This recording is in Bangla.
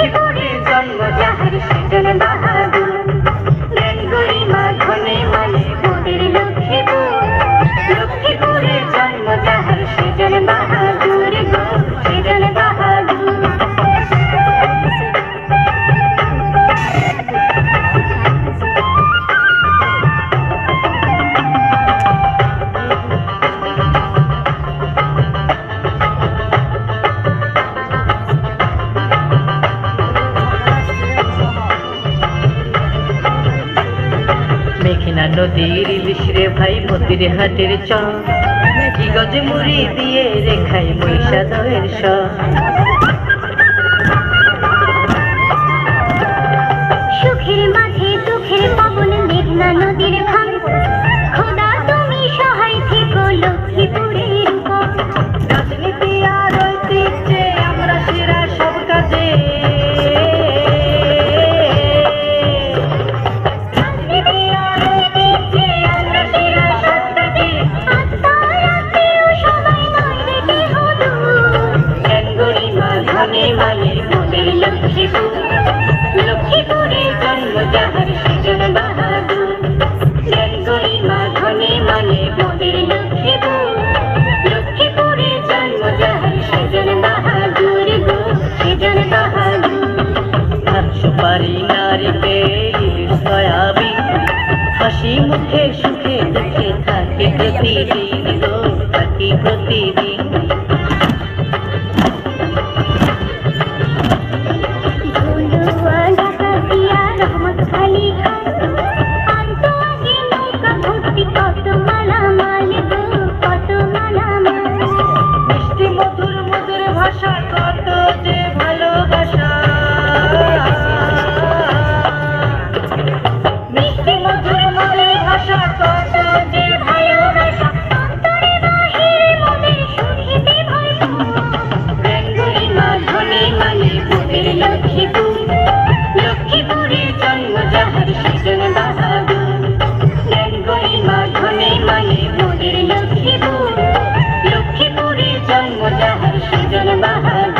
Jai Hari Shri Jai Hari Shri নদীর বিশ্রে ভাই মন্দিরে হাটের চক কি গজ মুড়ি দিয়ে রেখাই মহিষা দয়ের সব সুপারি নারী পেয়ে সয়াবি হাসি মুখে সুখে দুঃখে থাকে প্রতিদিন। প্রতি মানে মোদের লক্ষ্মীপুর লক্ষ্মীপুরে জন্ম যাহার সুজন বাহাদুর